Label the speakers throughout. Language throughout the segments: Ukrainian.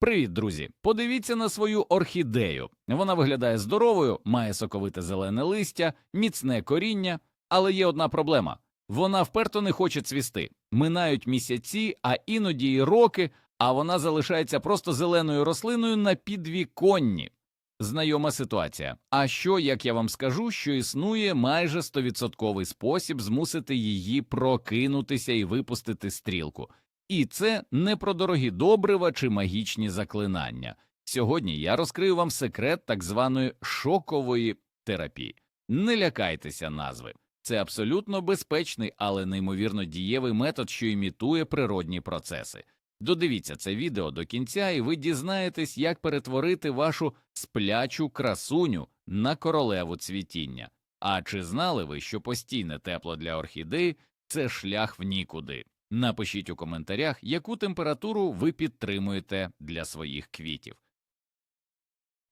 Speaker 1: Привіт, друзі! Подивіться на свою орхідею. Вона виглядає здоровою, має соковите зелене листя, міцне коріння, але є одна проблема вона вперто не хоче цвісти. Минають місяці, а іноді й роки, а вона залишається просто зеленою рослиною на підвіконні. Знайома ситуація. А що, як я вам скажу, що існує майже стовідсотковий спосіб змусити її прокинутися і випустити стрілку. І це не про дорогі добрива чи магічні заклинання. Сьогодні я розкрию вам секрет так званої шокової терапії. Не лякайтеся назви. Це абсолютно безпечний, але неймовірно дієвий метод, що імітує природні процеси. Додивіться це відео до кінця, і ви дізнаєтесь, як перетворити вашу сплячу красуню на королеву цвітіння. А чи знали ви, що постійне тепло для орхідеї це шлях в нікуди? Напишіть у коментарях, яку температуру ви підтримуєте для своїх квітів.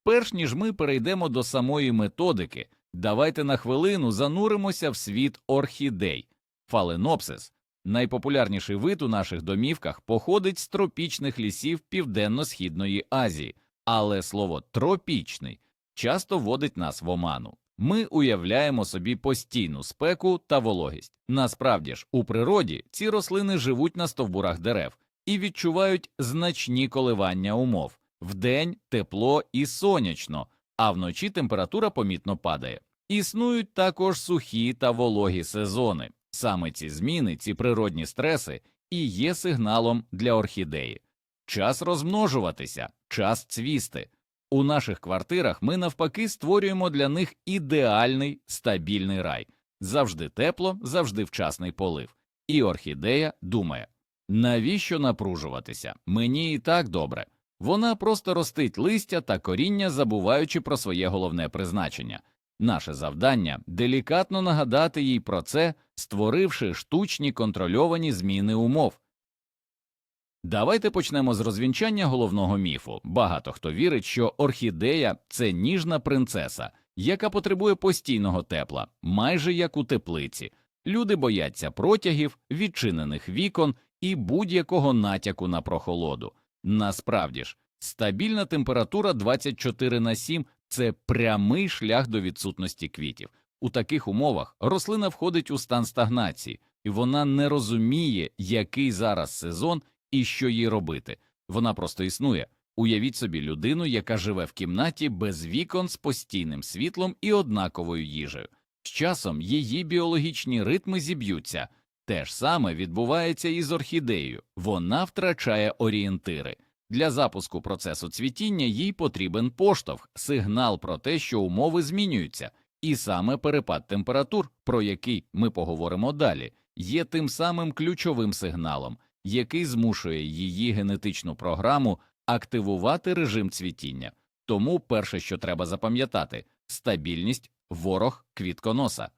Speaker 1: Перш ніж ми перейдемо до самої методики, давайте на хвилину зануримося в світ орхідей. Фаленопсис найпопулярніший вид у наших домівках походить з тропічних лісів Південно-Східної Азії, але слово тропічний часто вводить нас в оману. Ми уявляємо собі постійну спеку та вологість. Насправді ж, у природі ці рослини живуть на стовбурах дерев і відчувають значні коливання умов вдень тепло і сонячно, а вночі температура помітно падає. Існують також сухі та вологі сезони. Саме ці зміни, ці природні стреси і є сигналом для орхідеї. Час розмножуватися, час цвісти. У наших квартирах ми навпаки створюємо для них ідеальний стабільний рай завжди тепло, завжди вчасний полив. І орхідея думає навіщо напружуватися? Мені і так добре. Вона просто ростить листя та коріння, забуваючи про своє головне призначення. Наше завдання делікатно нагадати їй про це, створивши штучні контрольовані зміни умов. Давайте почнемо з розвінчання головного міфу. Багато хто вірить, що орхідея це ніжна принцеса, яка потребує постійного тепла, майже як у теплиці. Люди бояться протягів, відчинених вікон і будь-якого натяку на прохолоду. Насправді ж, стабільна температура 24 на 7 – це прямий шлях до відсутності квітів. У таких умовах рослина входить у стан стагнації, і вона не розуміє, який зараз сезон і що їй робити. Вона просто існує. Уявіть собі людину, яка живе в кімнаті без вікон з постійним світлом і однаковою їжею. З часом її біологічні ритми зіб'ються. Те ж саме відбувається і з орхідеєю, вона втрачає орієнтири. Для запуску процесу цвітіння їй потрібен поштовх, сигнал про те, що умови змінюються, і саме перепад температур, про який ми поговоримо далі, є тим самим ключовим сигналом, який змушує її генетичну програму активувати режим цвітіння. Тому перше, що треба запам'ятати стабільність ворог квітконоса.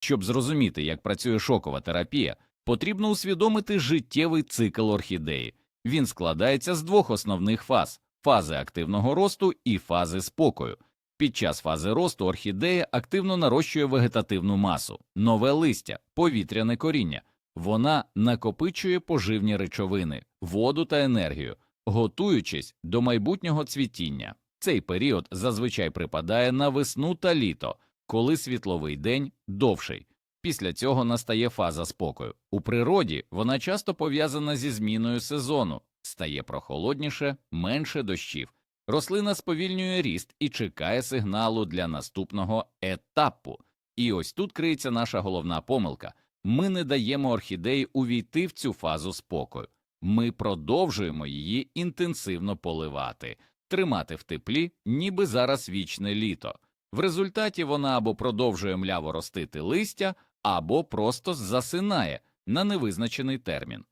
Speaker 1: Щоб зрозуміти, як працює шокова терапія, потрібно усвідомити життєвий цикл орхідеї. Він складається з двох основних фаз фази активного росту і фази спокою. Під час фази росту орхідея активно нарощує вегетативну масу, нове листя, повітряне коріння. Вона накопичує поживні речовини, воду та енергію, готуючись до майбутнього цвітіння. Цей період зазвичай припадає на весну та літо, коли світловий день довший. Після цього настає фаза спокою. У природі вона часто пов'язана зі зміною сезону, стає прохолодніше, менше дощів. Рослина сповільнює ріст і чекає сигналу для наступного етапу. І ось тут криється наша головна помилка. Ми не даємо орхідеї увійти в цю фазу спокою. Ми продовжуємо її інтенсивно поливати, тримати в теплі, ніби зараз вічне літо. В результаті вона або продовжує мляво ростити листя, або просто засинає на невизначений термін.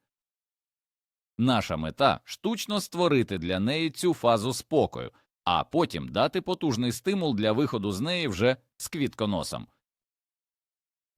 Speaker 1: Наша мета штучно створити для неї цю фазу спокою, а потім дати потужний стимул для виходу з неї вже з квітконосом.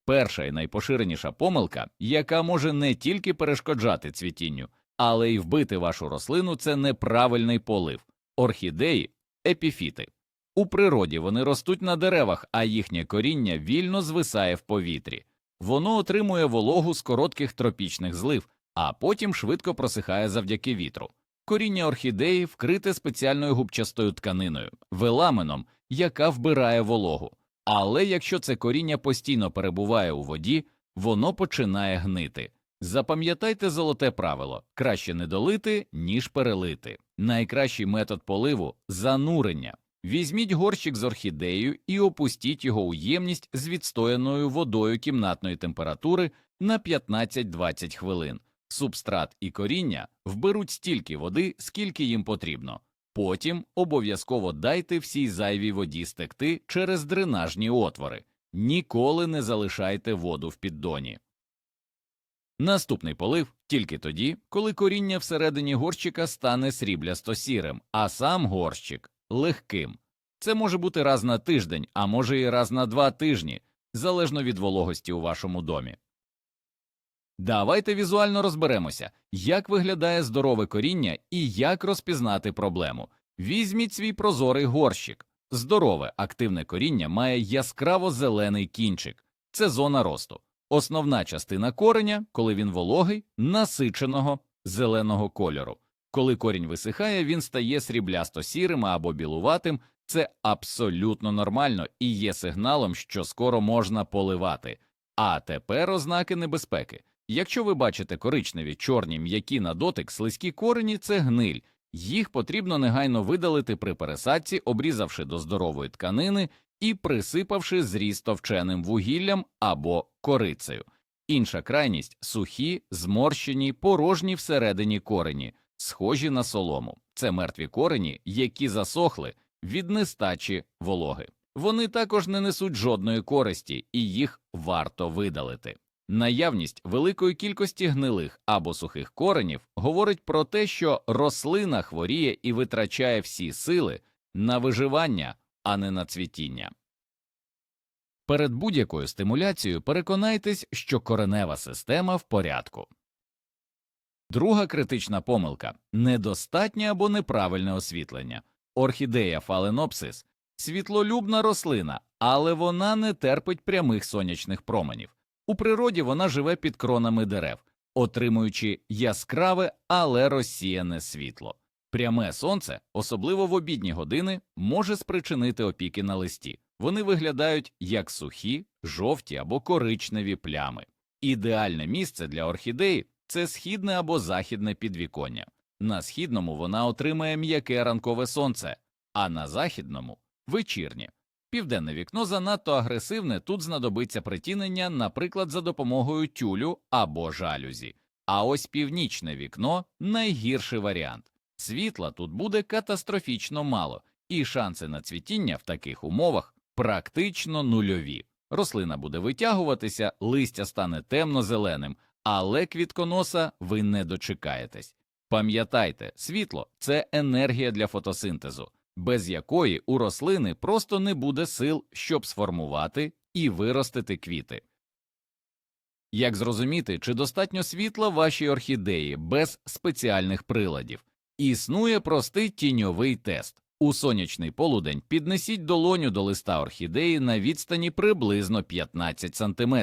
Speaker 1: Перша і найпоширеніша помилка, яка може не тільки перешкоджати цвітінню, але й вбити вашу рослину, це неправильний полив, орхідеї, епіфіти. У природі вони ростуть на деревах, а їхнє коріння вільно звисає в повітрі. Воно отримує вологу з коротких тропічних злив, а потім швидко просихає завдяки вітру. Коріння орхідеї вкрите спеціальною губчастою тканиною, веламеном, яка вбирає вологу. Але якщо це коріння постійно перебуває у воді, воно починає гнити. Запам'ятайте золоте правило краще не долити, ніж перелити. Найкращий метод поливу занурення. Візьміть горщик з орхідеєю і опустіть його у ємність з відстояною водою кімнатної температури на 15-20 хвилин. Субстрат і коріння вберуть стільки води, скільки їм потрібно. Потім обов'язково дайте всій зайвій воді стекти через дренажні отвори. Ніколи не залишайте воду в піддоні. Наступний полив тільки тоді, коли коріння всередині горщика стане сріблясто сірим, а сам горщик легким. Це може бути раз на тиждень, а може і раз на два тижні, залежно від вологості у вашому домі. Давайте візуально розберемося, як виглядає здорове коріння і як розпізнати проблему. Візьміть свій прозорий горщик. Здорове активне коріння має яскраво зелений кінчик. Це зона росту. Основна частина кореня, коли він вологий, насиченого зеленого кольору. Коли корінь висихає, він стає сріблясто сірим або білуватим. Це абсолютно нормально і є сигналом, що скоро можна поливати. А тепер ознаки небезпеки. Якщо ви бачите коричневі, чорні, м'які на дотик, слизькі корені це гниль. Їх потрібно негайно видалити при пересадці, обрізавши до здорової тканини і присипавши зріз товченим вугіллям або корицею. Інша крайність сухі, зморщені, порожні всередині корені, схожі на солому. Це мертві корені, які засохли від нестачі вологи. Вони також не несуть жодної користі, і їх варто видалити. Наявність великої кількості гнилих або сухих коренів говорить про те, що рослина хворіє і витрачає всі сили на виживання, а не на цвітіння. Перед будь-якою стимуляцією переконайтесь, що коренева система в порядку. Друга критична помилка недостатнє або неправильне освітлення. Орхідея фаленопсис світлолюбна рослина, але вона не терпить прямих сонячних променів. У природі вона живе під кронами дерев, отримуючи яскраве, але розсіяне світло. Пряме сонце, особливо в обідні години, може спричинити опіки на листі. Вони виглядають як сухі, жовті або коричневі плями. Ідеальне місце для орхідеї це східне або західне підвіконня. На східному вона отримає м'яке ранкове сонце, а на західному вечірнє. Південне вікно занадто агресивне, тут знадобиться притінення, наприклад, за допомогою тюлю або жалюзі. А ось північне вікно найгірший варіант. Світла тут буде катастрофічно мало, і шанси на цвітіння в таких умовах практично нульові. Рослина буде витягуватися, листя стане темно-зеленим, але квітконоса ви не дочекаєтесь. Пам'ятайте, світло це енергія для фотосинтезу, без якої у рослини просто не буде сил, щоб сформувати і виростити квіти. Як зрозуміти, чи достатньо світла вашій орхідеї без спеціальних приладів? Існує простий тіньовий тест. У сонячний полудень піднесіть долоню до листа орхідеї на відстані приблизно 15 см.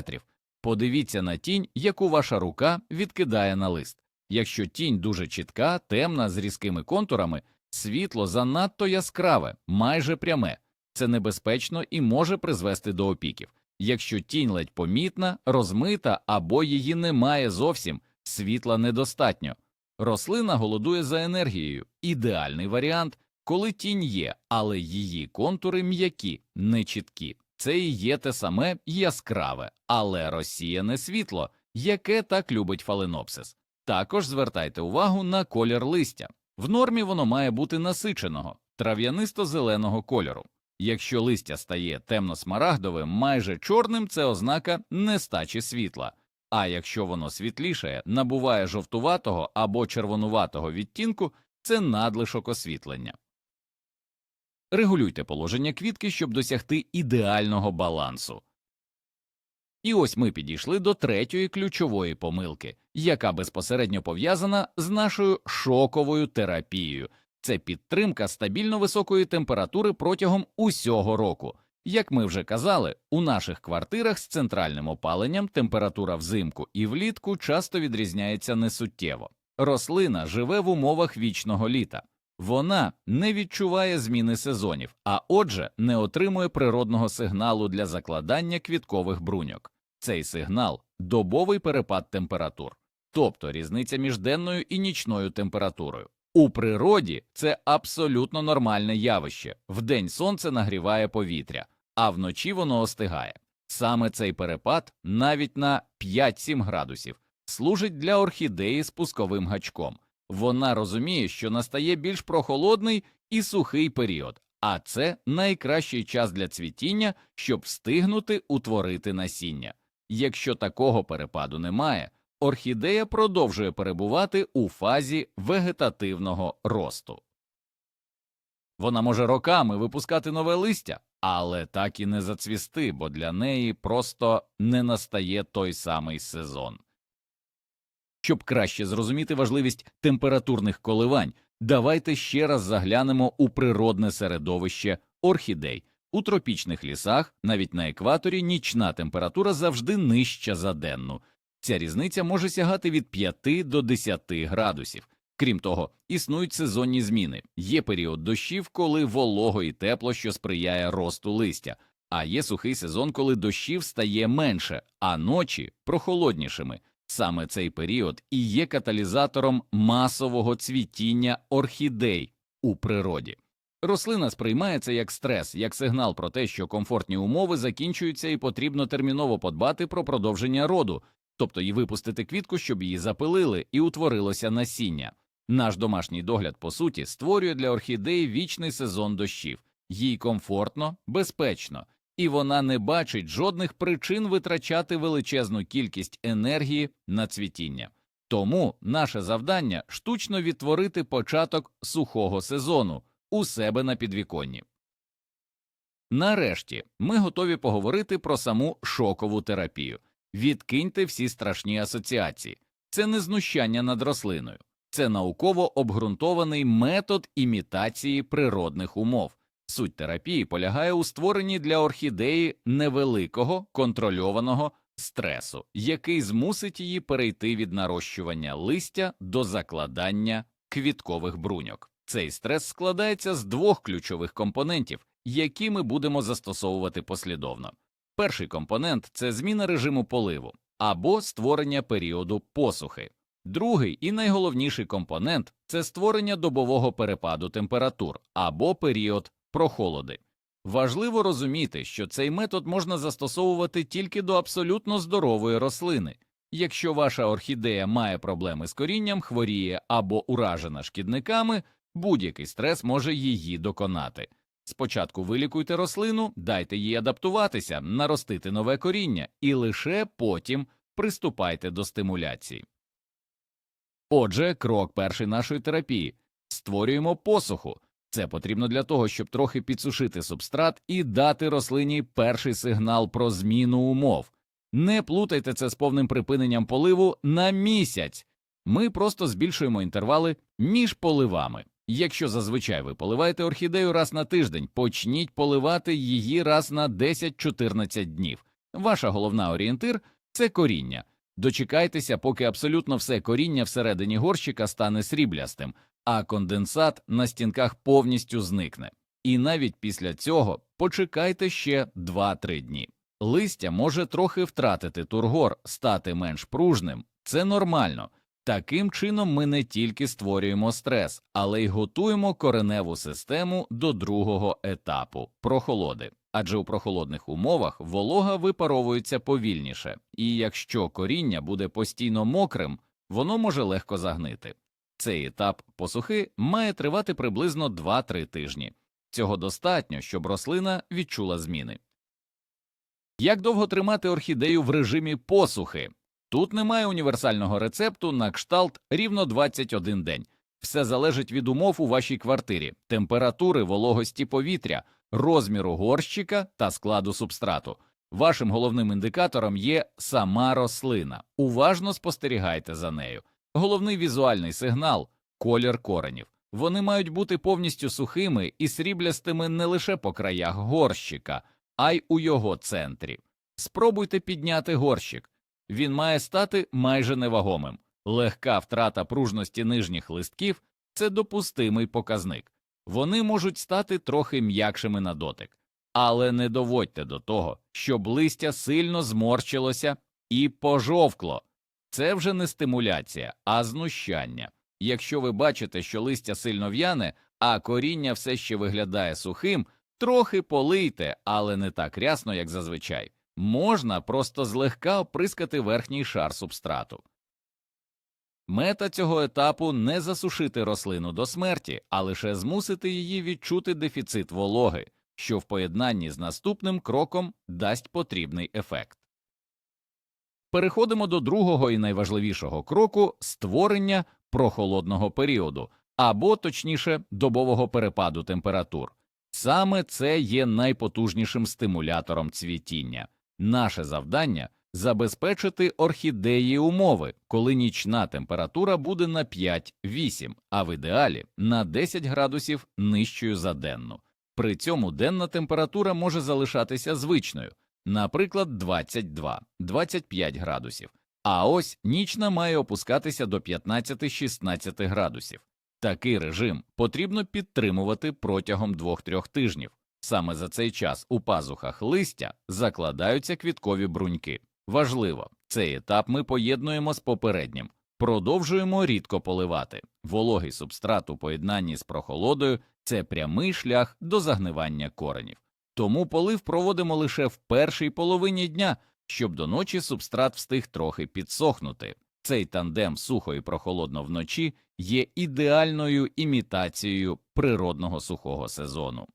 Speaker 1: Подивіться на тінь, яку ваша рука відкидає на лист. Якщо тінь дуже чітка, темна з різкими контурами, світло занадто яскраве, майже пряме, це небезпечно і може призвести до опіків. Якщо тінь ледь помітна, розмита або її немає зовсім, світла недостатньо. Рослина голодує за енергією. Ідеальний варіант, коли тінь є, але її контури м'які, нечіткі. Це і є те саме яскраве, але розсіяне світло, яке так любить фаленопсис. Також звертайте увагу на колір листя. В нормі воно має бути насиченого, трав'янисто-зеленого кольору. Якщо листя стає темно-смарагдовим, майже чорним, це ознака нестачі світла. А якщо воно світлішає, набуває жовтуватого або червонуватого відтінку, це надлишок освітлення. Регулюйте положення квітки, щоб досягти ідеального балансу. І ось ми підійшли до третьої ключової помилки, яка безпосередньо пов'язана з нашою шоковою терапією. Це підтримка стабільно високої температури протягом усього року. Як ми вже казали, у наших квартирах з центральним опаленням температура взимку і влітку часто відрізняється несуттєво. Рослина живе в умовах вічного літа. Вона не відчуває зміни сезонів, а отже, не отримує природного сигналу для закладання квіткових бруньок. Цей сигнал добовий перепад температур, тобто різниця між денною і нічною температурою. У природі це абсолютно нормальне явище. Вдень сонце нагріває повітря, а вночі воно остигає. Саме цей перепад навіть на 5-7 градусів служить для орхідеї з пусковим гачком. Вона розуміє, що настає більш прохолодний і сухий період, а це найкращий час для цвітіння, щоб встигнути утворити насіння. Якщо такого перепаду немає, орхідея продовжує перебувати у фазі вегетативного росту. Вона може роками випускати нове листя, але так і не зацвісти, бо для неї просто не настає той самий сезон. Щоб краще зрозуміти важливість температурних коливань, давайте ще раз заглянемо у природне середовище орхідей. У тропічних лісах, навіть на екваторі, нічна температура завжди нижча за денну. Ця різниця може сягати від 5 до 10 градусів. Крім того, існують сезонні зміни. Є період дощів, коли волого і тепло, що сприяє росту листя, а є сухий сезон, коли дощів стає менше, а ночі прохолоднішими. Саме цей період і є каталізатором масового цвітіння орхідей у природі. Рослина сприймається як стрес, як сигнал про те, що комфортні умови закінчуються і потрібно терміново подбати про продовження роду, тобто і випустити квітку, щоб її запилили і утворилося насіння. Наш домашній догляд, по суті, створює для орхідеї вічний сезон дощів, їй комфортно, безпечно, і вона не бачить жодних причин витрачати величезну кількість енергії на цвітіння. Тому наше завдання штучно відтворити початок сухого сезону у себе на підвіконні. Нарешті ми готові поговорити про саму шокову терапію. Відкиньте всі страшні асоціації. Це не знущання над рослиною, це науково обґрунтований метод імітації природних умов. Суть терапії полягає у створенні для орхідеї невеликого контрольованого стресу, який змусить її перейти від нарощування листя до закладання квіткових бруньок. Цей стрес складається з двох ключових компонентів, які ми будемо застосовувати послідовно. Перший компонент це зміна режиму поливу або створення періоду посухи. Другий і найголовніший компонент це створення добового перепаду температур або період прохолоди. Важливо розуміти, що цей метод можна застосовувати тільки до абсолютно здорової рослини. Якщо ваша орхідея має проблеми з корінням, хворіє або уражена шкідниками, будь-який стрес може її доконати. Спочатку вилікуйте рослину, дайте їй адаптуватися, наростити нове коріння, і лише потім приступайте до стимуляції. Отже, крок перший нашої терапії створюємо посуху. Це потрібно для того, щоб трохи підсушити субстрат і дати рослині перший сигнал про зміну умов. Не плутайте це з повним припиненням поливу на місяць. Ми просто збільшуємо інтервали між поливами. Якщо зазвичай ви поливаєте орхідею раз на тиждень, почніть поливати її раз на 10-14 днів. Ваша головна орієнтир це коріння. Дочекайтеся, поки абсолютно все коріння всередині горщика стане сріблястим, а конденсат на стінках повністю зникне. І навіть після цього почекайте ще 2-3 дні. Листя може трохи втратити тургор, стати менш пружним. Це нормально. Таким чином ми не тільки створюємо стрес, але й готуємо кореневу систему до другого етапу прохолоди. Адже у прохолодних умовах волога випаровується повільніше, і якщо коріння буде постійно мокрим, воно може легко загнити. Цей етап посухи має тривати приблизно 2-3 тижні. Цього достатньо, щоб рослина відчула зміни. Як довго тримати орхідею в режимі посухи? Тут немає універсального рецепту на кшталт рівно 21 день. Все залежить від умов у вашій квартирі, температури, вологості повітря, розміру горщика та складу субстрату. Вашим головним індикатором є сама рослина. Уважно спостерігайте за нею. Головний візуальний сигнал колір коренів. Вони мають бути повністю сухими і сріблястими не лише по краях горщика, а й у його центрі. Спробуйте підняти горщик. Він має стати майже невагомим. Легка втрата пружності нижніх листків це допустимий показник. Вони можуть стати трохи м'якшими на дотик, але не доводьте до того, щоб листя сильно зморщилося і пожовкло. Це вже не стимуляція, а знущання. Якщо ви бачите, що листя сильно в'яне, а коріння все ще виглядає сухим, трохи полийте, але не так рясно, як зазвичай. Можна просто злегка оприскати верхній шар субстрату. Мета цього етапу не засушити рослину до смерті, а лише змусити її відчути дефіцит вологи, що в поєднанні з наступним кроком дасть потрібний ефект. Переходимо до другого і найважливішого кроку створення прохолодного періоду, або точніше добового перепаду температур. Саме це є найпотужнішим стимулятором цвітіння. Наше завдання забезпечити орхідеї умови, коли нічна температура буде на 5-8, а в ідеалі на 10 градусів нижчою за денну. При цьому денна температура може залишатися звичною, наприклад, 22-25 градусів, а ось нічна має опускатися до 15-16 градусів. Такий режим потрібно підтримувати протягом 2-3 тижнів. Саме за цей час у пазухах листя закладаються квіткові бруньки. Важливо, цей етап ми поєднуємо з попереднім, продовжуємо рідко поливати. Вологий субстрат у поєднанні з прохолодою це прямий шлях до загнивання коренів. Тому полив проводимо лише в першій половині дня, щоб до ночі субстрат встиг трохи підсохнути. Цей тандем сухо і прохолодно вночі є ідеальною імітацією природного сухого сезону.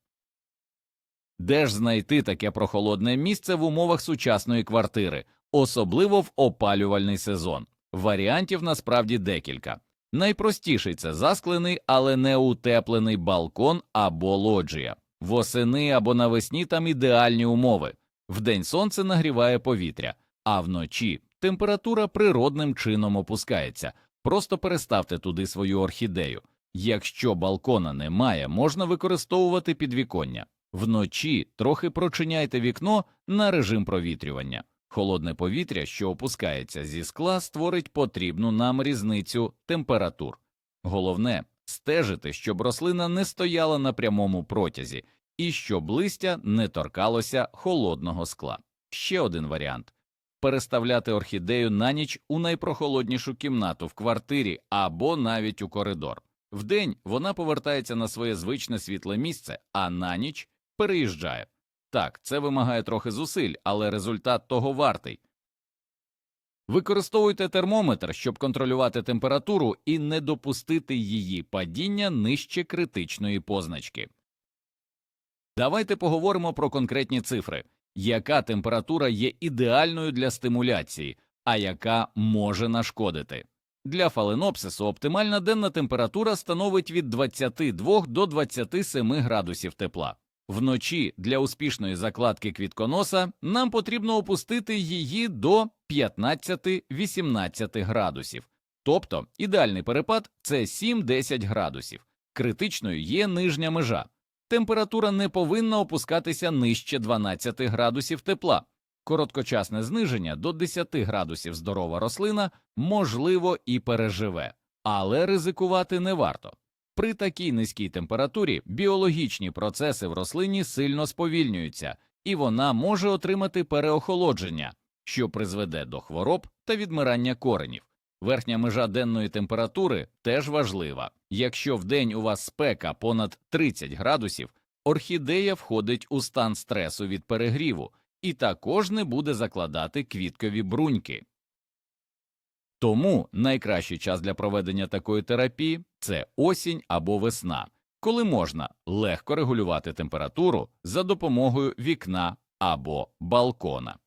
Speaker 1: Де ж знайти таке прохолодне місце в умовах сучасної квартири, особливо в опалювальний сезон? Варіантів насправді декілька. Найпростіший це засклений, але не утеплений балкон або лоджія. Восени або навесні там ідеальні умови. Вдень сонце нагріває повітря, а вночі температура природним чином опускається. Просто переставте туди свою орхідею. Якщо балкона немає, можна використовувати підвіконня. Вночі трохи прочиняйте вікно на режим провітрювання. Холодне повітря, що опускається зі скла, створить потрібну нам різницю температур. Головне стежити, щоб рослина не стояла на прямому протязі і щоб листя не торкалося холодного скла. Ще один варіант переставляти орхідею на ніч у найпрохолоднішу кімнату в квартирі або навіть у коридор. Вдень вона повертається на своє звичне світле місце, а на ніч переїжджає. Так, це вимагає трохи зусиль, але результат того вартий. Використовуйте термометр, щоб контролювати температуру і не допустити її падіння нижче критичної позначки. Давайте поговоримо про конкретні цифри, яка температура є ідеальною для стимуляції, а яка може нашкодити. Для фаленопсису оптимальна денна температура становить від 22 до 27 градусів тепла. Вночі для успішної закладки квітконоса нам потрібно опустити її до 15-18 градусів, тобто ідеальний перепад це 7-10 градусів. Критичною є нижня межа. Температура не повинна опускатися нижче 12 градусів тепла. Короткочасне зниження до 10 градусів здорова рослина можливо і переживе, але ризикувати не варто. При такій низькій температурі біологічні процеси в рослині сильно сповільнюються, і вона може отримати переохолодження, що призведе до хвороб та відмирання коренів. Верхня межа денної температури теж важлива. Якщо в день у вас спека понад 30 градусів, орхідея входить у стан стресу від перегріву і також не буде закладати квіткові бруньки. Тому найкращий час для проведення такої терапії це осінь або весна, коли можна легко регулювати температуру за допомогою вікна або балкона.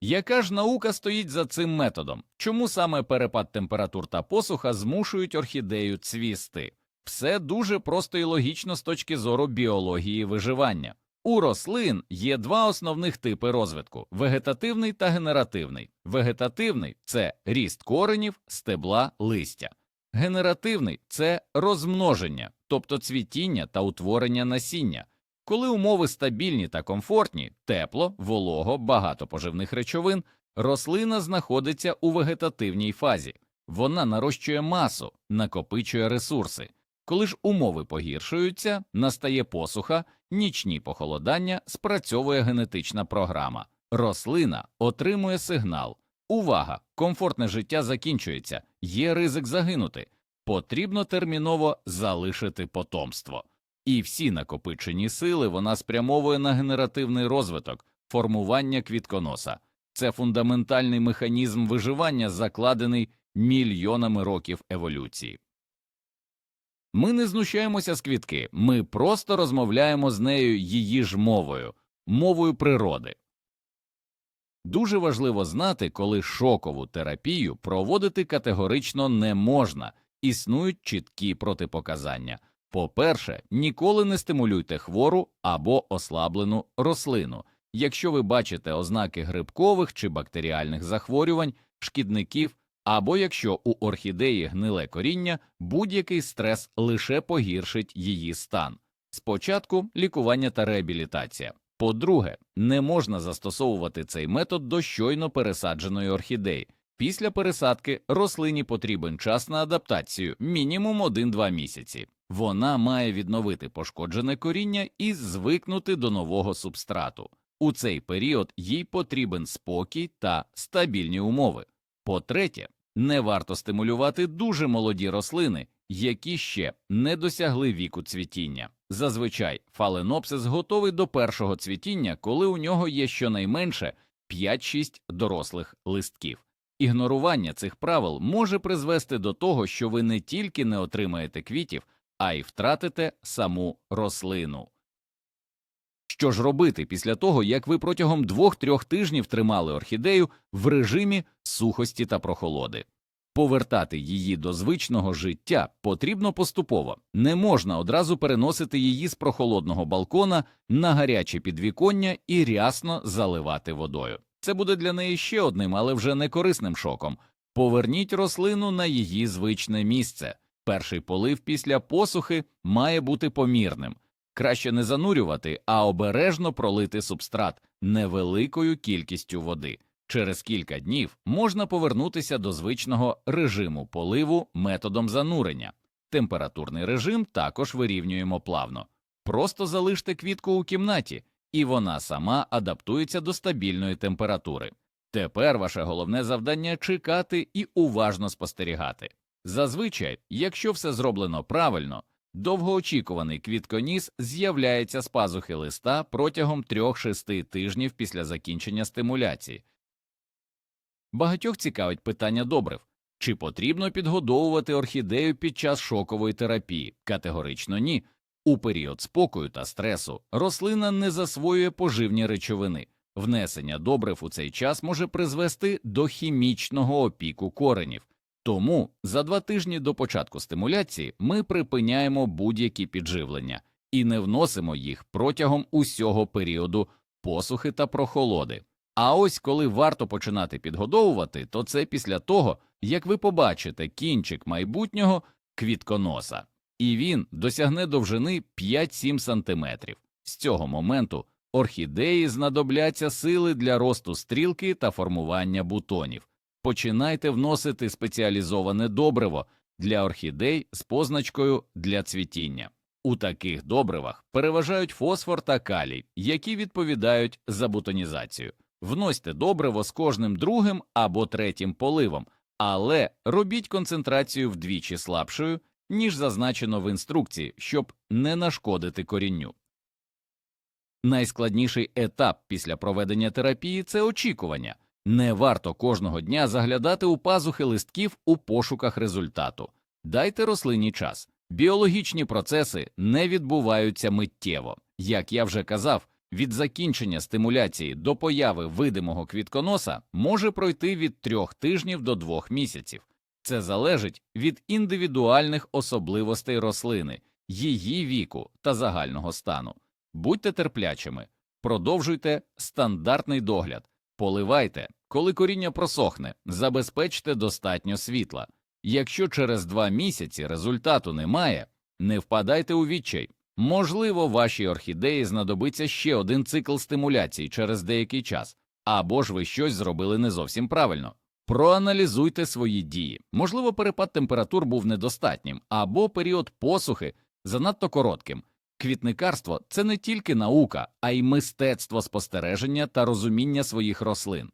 Speaker 1: Яка ж наука стоїть за цим методом? Чому саме перепад температур та посуха змушують орхідею цвісти? Все дуже просто і логічно з точки зору біології виживання. У рослин є два основних типи розвитку вегетативний та генеративний. Вегетативний це ріст коренів, стебла, листя. Генеративний це розмноження, тобто цвітіння та утворення насіння. Коли умови стабільні та комфортні, тепло, волого, багато поживних речовин, Рослина знаходиться у вегетативній фазі, вона нарощує масу, накопичує ресурси. Коли ж умови погіршуються, настає посуха, нічні похолодання, спрацьовує генетична програма. Рослина отримує сигнал. Увага! Комфортне життя закінчується, є ризик загинути. Потрібно терміново залишити потомство. І всі накопичені сили вона спрямовує на генеративний розвиток, формування квітконоса. Це фундаментальний механізм виживання, закладений мільйонами років еволюції. Ми не знущаємося з квітки, ми просто розмовляємо з нею її ж мовою, мовою природи. Дуже важливо знати, коли шокову терапію проводити категорично не можна, існують чіткі протипоказання. По-перше, ніколи не стимулюйте хвору або ослаблену рослину. Якщо ви бачите ознаки грибкових чи бактеріальних захворювань, шкідників, або якщо у орхідеї гниле коріння, будь-який стрес лише погіршить її стан. Спочатку лікування та реабілітація. По-друге, не можна застосовувати цей метод до щойно пересадженої орхідеї. Після пересадки рослині потрібен час на адаптацію мінімум 1-2 місяці. Вона має відновити пошкоджене коріння і звикнути до нового субстрату. У цей період їй потрібен спокій та стабільні умови. По-третє, не варто стимулювати дуже молоді рослини, які ще не досягли віку цвітіння. Зазвичай фаленопсис готовий до першого цвітіння, коли у нього є щонайменше 5-6 дорослих листків. Ігнорування цих правил може призвести до того, що ви не тільки не отримаєте квітів, а й втратите саму рослину. Що ж робити після того, як ви протягом двох-трьох тижнів тримали орхідею в режимі сухості та прохолоди? Повертати її до звичного життя потрібно поступово, не можна одразу переносити її з прохолодного балкона на гаряче підвіконня і рясно заливати водою. Це буде для неї ще одним, але вже не корисним шоком. Поверніть рослину на її звичне місце. Перший полив після посухи має бути помірним. Краще не занурювати, а обережно пролити субстрат невеликою кількістю води. Через кілька днів можна повернутися до звичного режиму поливу методом занурення. Температурний режим також вирівнюємо плавно. Просто залиште квітку у кімнаті, і вона сама адаптується до стабільної температури. Тепер ваше головне завдання чекати і уважно спостерігати. Зазвичай, якщо все зроблено правильно, довгоочікуваний квітконіс з'являється з пазухи листа протягом 3-6 тижнів після закінчення стимуляції. Багатьох цікавить питання добрив. Чи потрібно підгодовувати орхідею під час шокової терапії? Категорично ні. У період спокою та стресу рослина не засвоює поживні речовини. Внесення добрив у цей час може призвести до хімічного опіку коренів. Тому за два тижні до початку стимуляції ми припиняємо будь-які підживлення і не вносимо їх протягом усього періоду посухи та прохолоди. А ось коли варто починати підгодовувати, то це після того, як ви побачите кінчик майбутнього квітконоса, і він досягне довжини 5-7 см. З цього моменту орхідеї знадобляться сили для росту стрілки та формування бутонів. Починайте вносити спеціалізоване добриво для орхідей з позначкою для цвітіння. У таких добривах переважають фосфор та калій, які відповідають за бутонізацію. Вносьте добриво з кожним другим або третім поливом, але робіть концентрацію вдвічі слабшою, ніж зазначено в інструкції, щоб не нашкодити корінню. Найскладніший етап після проведення терапії це очікування. Не варто кожного дня заглядати у пазухи листків у пошуках результату. Дайте рослині час. Біологічні процеси не відбуваються миттєво. Як я вже казав, від закінчення стимуляції до появи видимого квітконоса може пройти від трьох тижнів до двох місяців. Це залежить від індивідуальних особливостей рослини, її віку та загального стану. Будьте терплячими, продовжуйте стандартний догляд, поливайте, коли коріння просохне, забезпечте достатньо світла. Якщо через два місяці результату немає, не впадайте у відчай. Можливо, вашій орхідеї знадобиться ще один цикл стимуляції через деякий час, або ж ви щось зробили не зовсім правильно. Проаналізуйте свої дії. Можливо, перепад температур був недостатнім, або період посухи занадто коротким. Квітникарство це не тільки наука, а й мистецтво спостереження та розуміння своїх рослин.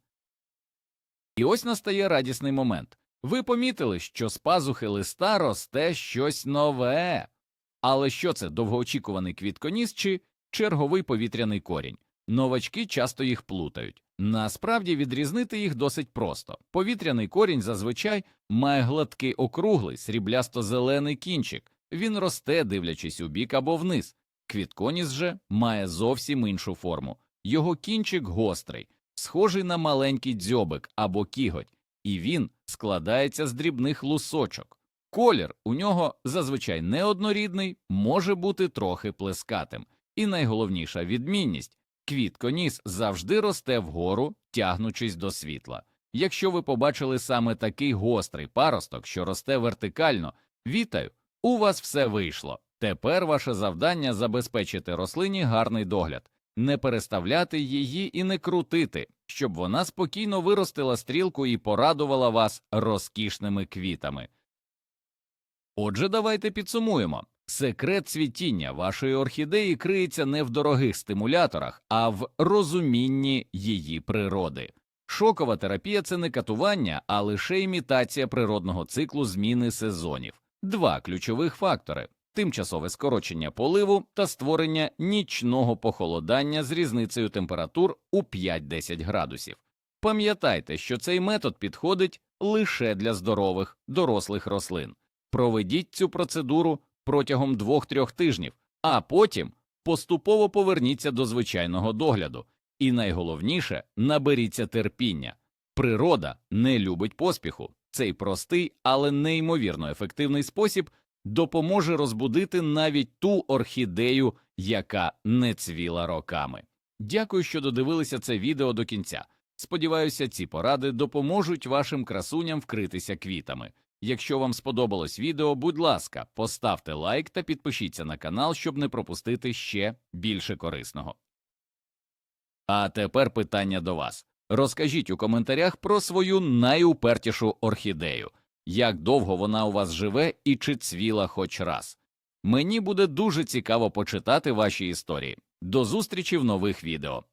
Speaker 1: І ось настає радісний момент. Ви помітили, що з пазухи листа росте щось нове. Але що це довгоочікуваний квітконіс чи черговий повітряний корінь? Новачки часто їх плутають. Насправді відрізнити їх досить просто. Повітряний корінь зазвичай має гладкий округлий сріблясто-зелений кінчик. Він росте, дивлячись у бік або вниз. Квітконіс же має зовсім іншу форму. Його кінчик гострий, схожий на маленький дзьобик або кіготь, і він складається з дрібних лусочок. Колір у нього зазвичай неоднорідний, може бути трохи плескатим. І найголовніша відмінність квітконіс завжди росте вгору, тягнучись до світла. Якщо ви побачили саме такий гострий паросток, що росте вертикально, вітаю, у вас все вийшло. Тепер ваше завдання забезпечити рослині гарний догляд, не переставляти її і не крутити, щоб вона спокійно виростила стрілку і порадувала вас розкішними квітами. Отже, давайте підсумуємо. Секрет цвітіння вашої орхідеї криється не в дорогих стимуляторах, а в розумінні її природи. Шокова терапія це не катування, а лише імітація природного циклу зміни сезонів. Два ключових фактори тимчасове скорочення поливу та створення нічного похолодання з різницею температур у 5-10 градусів. Пам'ятайте, що цей метод підходить лише для здорових дорослих рослин. Проведіть цю процедуру протягом 2-3 тижнів, а потім поступово поверніться до звичайного догляду. І найголовніше наберіться терпіння. Природа не любить поспіху. Цей простий, але неймовірно ефективний спосіб допоможе розбудити навіть ту орхідею, яка не цвіла роками. Дякую, що додивилися це відео до кінця. Сподіваюся, ці поради допоможуть вашим красуням вкритися квітами. Якщо вам сподобалось відео, будь ласка, поставте лайк та підпишіться на канал, щоб не пропустити ще більше корисного. А тепер питання до вас. Розкажіть у коментарях про свою найупертішу орхідею, як довго вона у вас живе і чи цвіла хоч раз. Мені буде дуже цікаво почитати ваші історії. До зустрічі в нових відео.